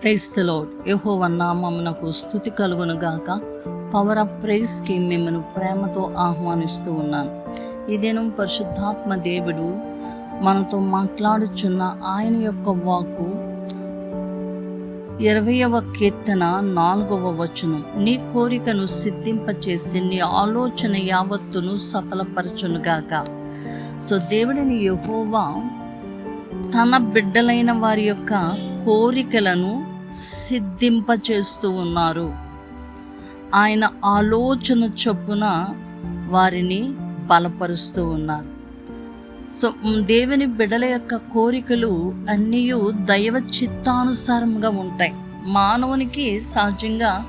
క్రైస్తలో యహోవ నామమునకు స్థుతి కలుగును గాక. పవర్ ఆఫ్ ప్రైజ్కి మిమ్మల్ని ప్రేమతో ఆహ్వానిస్తూ ఉన్నాను. ఇదేను పరిశుద్ధాత్మ దేవుడు మనతో మాట్లాడుచున్న ఆయన యొక్క వాక్కు ఇరవయవ కీర్తన నాలుగవ వచనం. నీ కోరికను సిద్ధింపచేసి నీ ఆలోచన యావత్తును సఫలపరచునుగాక సో దేవుడిని యహోవా తన బిడ్డలైన వారి యొక్క కోరికలను సిద్ధింపచేస్తూ ఉన్నారు. ఆయన ఆలోచన చొప్పున వారిని బలపరుస్తూ ఉన్నారు. సో దేవుని బిడల యొక్క కోరికలు అన్నీ దైవ చిత్తానుసారంగా ఉంటాయి. మానవునికి సహజంగా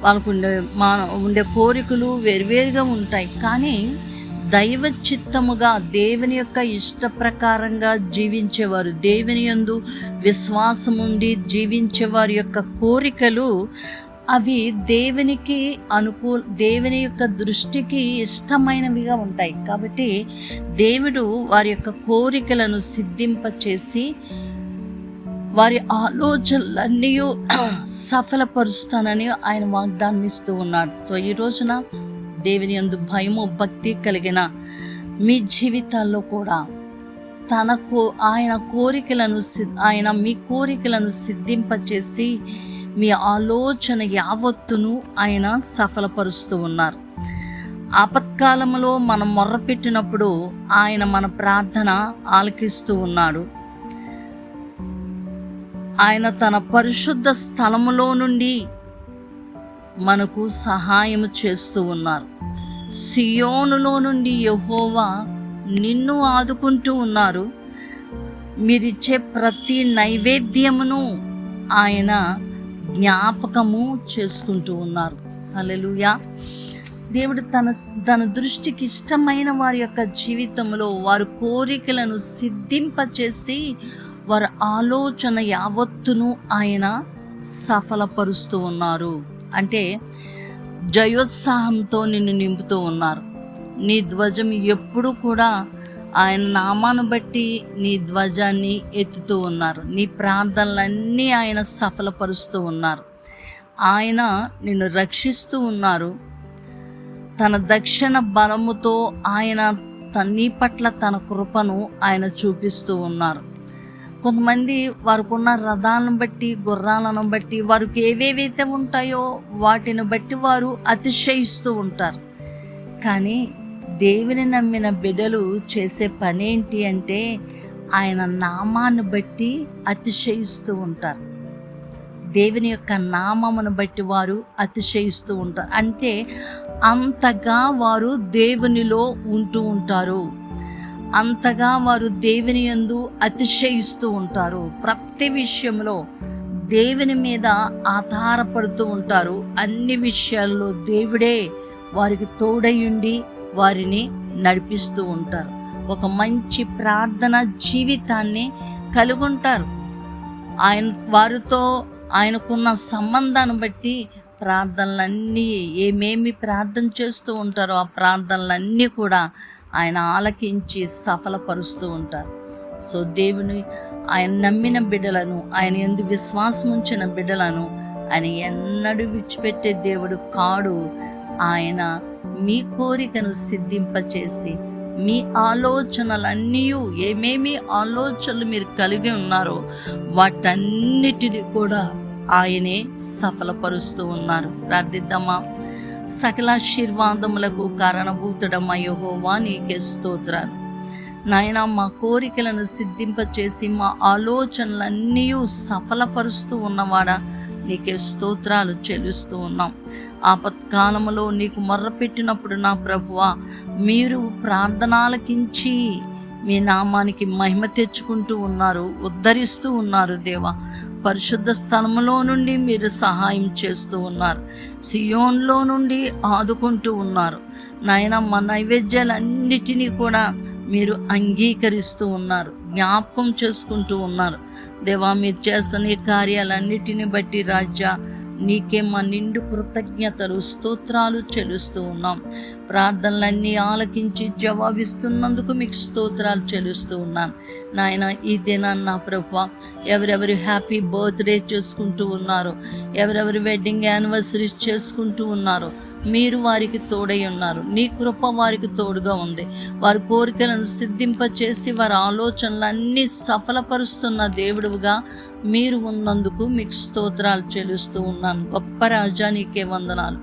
వాళ్ళకు ఉండే మాన ఉండే కోరికలు వేరువేరుగా ఉంటాయి. కానీ దైవ చిత్తముగా దేవుని యొక్క ఇష్ట ప్రకారంగా జీవించేవారు. దేవుని యందు విశ్వాసం ఉండి జీవించే వారి యొక్క కోరికలు అవి దేవునికి అనుకూల దేవుని యొక్క దృష్టికి ఇష్టమైనవిగా ఉంటాయి. కాబట్టి దేవుడు వారి యొక్క కోరికలను సిద్ధింపచేసి వారి ఆలోచనలన్నీ సఫలపరుస్తానని ఆయన వాగ్దానం ఇస్తూ ఉన్నాడు. సో ఈ రోజున దేవుని యందు భయము భక్తి కలిగిన మీ జీవితాల్లో కూడా తన కో ఆయన కోరికలను ఆయన మీ కోరికలను సిద్ధింపచేసి మీ ఆలోచన యావత్తును ఆయన సఫలపరుస్తూ ఉన్నారు. ఆపత్కాలంలో మనం మొర్రపెట్టినప్పుడు ఆయన మన ప్రార్థన ఆలకిస్తూ ఉన్నాడు. ఆయన తన పరిశుద్ధ స్థలములో నుండి మనకు సహాయం చేస్తూ ఉన్నారు. సియోనులో నుండి యెహోవా నిన్ను ఆదుకుంటూ ఉన్నారు. మీరిచ్చే ప్రతి నైవేద్యమును ఆయన జ్ఞాపకము చేసుకుంటూ ఉన్నారు. అలెలుయా దేవుడు తన తన దృష్టికి ఇష్టమైన వారి యొక్క జీవితంలో వారి కోరికలను సిద్ధింపచేసి వారి ఆలోచన యావత్తును ఆయన సఫలపరుస్తూ ఉన్నారు. అంటే జయోత్సాహంతో నిన్ను నింపుతూ ఉన్నారు. నీ ధ్వజం ఎప్పుడు కూడా ఆయన నామాను బట్టి నీ ధ్వజాన్ని ఎత్తుతూ ఉన్నారు. నీ ప్రార్థనలన్నీ ఆయన సఫలపరుస్తూ ఉన్నారు. ఆయన నిన్ను రక్షిస్తూ ఉన్నారు. తన దక్షిణ బలముతో ఆయన తన్ని పట్ల తన కృపను ఆయన చూపిస్తూ ఉన్నారు. కొంతమంది వారికున్న రథాలను బట్టి గుర్రాలను బట్టి వారికి ఏవేవైతే ఉంటాయో వాటిని బట్టి వారు అతిశయిస్తూ ఉంటారు. కానీ దేవుని నమ్మిన బిడ్డలు చేసే పని ఏంటి అంటే ఆయన నామాన్ని బట్టి అతిశయిస్తూ ఉంటారు. దేవుని యొక్క నామమును బట్టి వారు అతిశయిస్తూ ఉంటారు. అంటే అంతగా వారు దేవునిలో ఉంటూ ఉంటారు. అంతగా వారు దేవుని యందు అతిశయిస్తూ ఉంటారు. ప్రతి విషయంలో దేవుని మీద ఆధారపడుతూ ఉంటారు. అన్ని విషయాల్లో దేవుడే వారికి తోడయుండి వారిని నడిపిస్తూ ఉంటారు. ఒక మంచి ప్రార్థన జీవితాన్ని కలిగి ఉంటారు ఆయన వారితో ఆయనకున్న సంబంధాన్ని బట్టి ప్రార్థనలన్నీ ఏమేమి ప్రార్థన చేస్తూ ఉంటారో ఆ ప్రార్థనలన్నీ కూడా ఆయన ఆలకించి సఫలపరుస్తూ ఉంటారు. సో దేవుని ఆయన నమ్మిన బిడ్డలను ఆయన ఎందు విశ్వాసం ఉంచిన బిడ్డలను ఆయన ఎన్నడూ విడిచిపెట్టే దేవుడు కాడు. ఆయన మీ కోరికను సిద్ధింపచేసి మీ ఆలోచనలన్నీ ఏమేమి ఆలోచనలు మీరు కలిగి ఉన్నారో వాటన్నిటిని కూడా ఆయనే సఫలపరుస్తూ ఉన్నారు. ప్రార్థిద్దామా? సకలాశీర్వాదములకు కారణభూతుడమ్మ యెహోవా నీకే స్తోత్రాలు. నాయన మా కోరికలను సిద్ధింపచేసి మా ఆలోచనలన్నీ సఫలపరుస్తూ ఉన్నవాడా నీకే స్తోత్రాలు చెల్లిస్తూ ఉన్నాం. ఆపత్కాలంలో నీకు మొర్రపెట్టినప్పుడు నా ప్రభువా మీరు ప్రార్థనాలకించి మీ నామానికి మహిమ తెచ్చుకుంటూ ఉన్నారు ఉద్ధరిస్తూ ఉన్నారు దేవా. పరిశుద్ధ స్థలంలో నుండి మీరు సహాయం చేస్తూ ఉన్నారు. సియోన్లో నుండి ఆదుకుంటూ ఉన్నారు. నాయన మా నైవేద్యాలన్నిటినీ కూడా మీరు అంగీకరిస్తూ ఉన్నారు. జ్ఞాపకం చేసుకుంటూ ఉన్నారు. దేవా మీరు చేస్తున్న ఈ కార్యాలన్నిటిని బట్టి రాజ్య నీకే మా నిండు కృతజ్ఞతలు స్తోత్రాలు చెలుస్తూ ఉన్నాం. ప్రార్థనలన్నీ ఆలకించి జవాబిస్తున్నందుకు మీకు స్తోత్రాలు చెలుస్తూ ఉన్నాను నాయన ఈ దినాన్ని నా ప్రభు ఎవరెవరు హ్యాపీ బర్త్డే చేసుకుంటూ ఉన్నారో ఎవరెవరు వెడ్డింగ్ యానివర్సరీ చేసుకుంటూ ఉన్నారో మీరు వారికి తోడై ఉన్నారు. నీ కృప వారికి తోడుగా ఉంది. వారి కోరికలను సిద్ధింపచేసి వారి ఆలోచనలన్నీ సఫలపరుస్తున్న దేవుడుగా మీరు ఉన్నందుకు మీకు స్తోత్రాలు చెల్లిస్తూ ఉన్నాను. గొప్ప రాజా నీకే వందనాలు.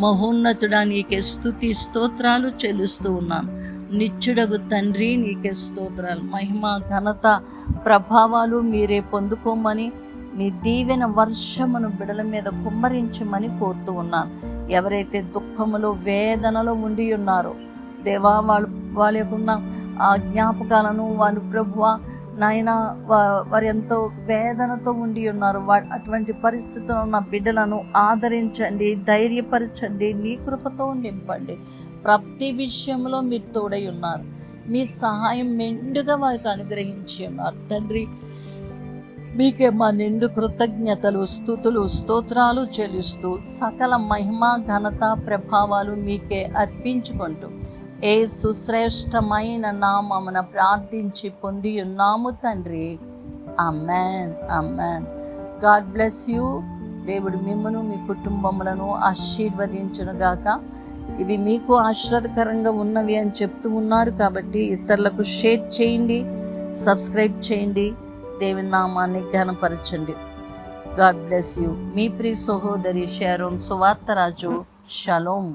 మహోన్నతుడా నీకే స్తుతి స్తోత్రాలు చెల్లిస్తూ ఉన్నాను. నిత్యుడగు తండ్రి నీకే స్తోత్రాలు. మహిమ ఘనత ప్రభావాలు మీరే పొందుకోమని నీ దీవెన వర్షమును బిడల మీద కుమ్మరించమని కోరుతూ ఉన్నాను. ఎవరైతే దుఃఖములో వేదనలో ఉండి ఉన్నారో దేవా వాళ్ళు వాళ్ళ యొక్క ఆ జ్ఞాపకాలను వాళ్ళు ప్రభువ నాయన వారు ఎంతో వేదనతో ఉండి ఉన్నారు. వా అటువంటి పరిస్థితుల్లో ఉన్న బిడ్డలను ఆదరించండి ధైర్యపరచండి నీ కృపతో నింపండి. ప్రతి విషయంలో మీరు తోడై ఉన్నారు. మీ సహాయం మెండుగా వారికి అనుగ్రహించి ఉన్నారు. తండ్రి మీకే మా నిండు కృతజ్ఞతలు స్థుతులు స్తోత్రాలు చెల్లిస్తూ సకల మహిమ ఘనత ప్రభావాలు మీకే అర్పించుకుంటూ ఏ సుశ్రేష్టమైన నామమున ప్రార్థించి పొంది ఉన్నాము తండ్రి. అమ్మాన్ అమ్మాన్ గాడ్ బ్లెస్ యూ. దేవుడు మిమ్మను మీ కుటుంబములను ఆశీర్వదించునుగాక ఇవి మీకు ఆశ్రదకరంగా ఉన్నవి అని చెప్తూ ఉన్నారు కాబట్టి ఇతరులకు షేర్ చేయండి సబ్స్క్రైబ్ చేయండి. దేవుని నామాన్ని ఘనపరచండి. God bless you. మీ ప్రియ సహోదరి షారోన్ సువార్తరాజు షలోమ్